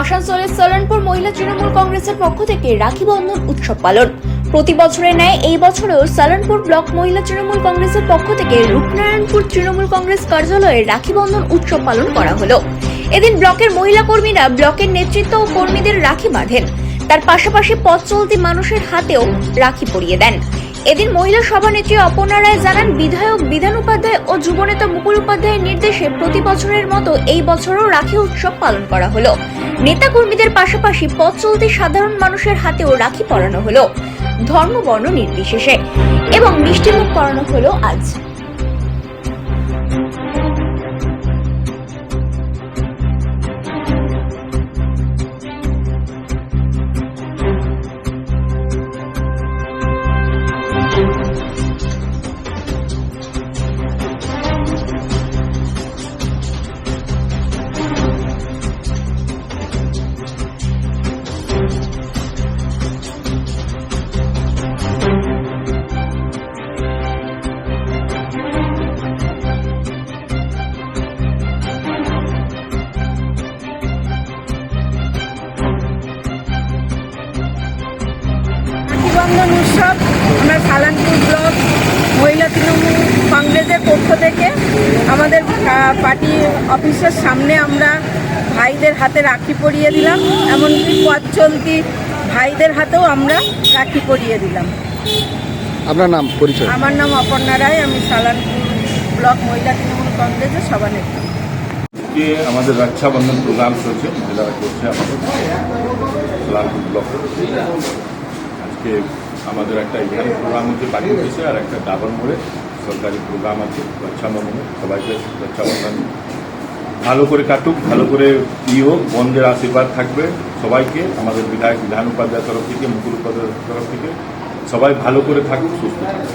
আসানসোলের সলনপুর মহিলা তৃণমূল কংগ্রেসের পক্ষ থেকে রাখি বন্ধন উৎসব পালন। প্রতি বছরের ন্যায় এই বছরেও সালানপুর ব্লক মহিলা তৃণমূল কংগ্রেসের পক্ষ থেকে রূপনারায়ণপুর তৃণমূল কংগ্রেস কার্যালয়ে রাখি বন্ধন উৎসব পালন করা হলো। এদিন ব্লকের মহিলা কর্মীরা ব্লকের নেতৃত্ব ও কর্মীদের রাখি বাঁধেন। তার পাশাপাশি পথ চলতি মানুষের হাতেও রাখি পরিয়ে দেন। এদিন মহিলা সভানেত্রী অপর্ণা রায় জানান, বিধায়ক বিধান উপাধ্যায় ও যুবনেতা মুকুল উপাধ্যায়ের নির্দেশে প্রতি বছরের মতো এই বছরও রাখি উৎসব পালন করা হলো। নেতা কর্মীদের পাশাপাশি পথ চলতি সাধারণ মানুষের হাতেও রাখি পরানো হলো। ধর্ম বর্ণ নির্বিশেষে। এবং মিষ্টিমুখ করানো হলো আজ। রাখিবন্ধন উৎসব আমরা সালানপুর ব্লক মহিলা তৃণমূল কংগ্রেসের পক্ষ থেকে আমাদের পার্টি অফিসের সামনে আমরা ভাইদের হাতে রাখি পরিয়ে দিলাম এমনকি পথ চলতি ভাইদের হাতেও আমরা রাখি পরিয়ে দিলাম। আপনার নাম পরিচয়? আমার নাম অপর্ণা রায় আমি সালানপুর ব্লক মহিলা তৃণমূল কংগ্রেসের সভানেত্রী। আমাদের রক্ষাবন্ধন প্রোগ্রাম চলছে মহিলারা করছে আমাদের ব্লকে। আজকে আমাদের একটা এখানে প্রোগ্রাম হচ্ছে বাকি হয়েছে আর একটা ডাবর মোড়ে সরকারি প্রোগ্রাম আছে রক্ষাবন্ধনে সবাইকে রক্ষাবন্ধন ভালো করে কাটুক, ভালো করে ই হোক, বন্ধের আশীর্বাদ থাকবে সবাইকে, আমাদের বিধায়ক, বিধান উপাধ্যায়ের তরফ থেকে, মুকুল উপাধ্যায়ের তরফ থেকে। সবাই ভালো করে থাকুক, সুস্থ থাকুক।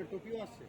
আপনার টুপিও আসছে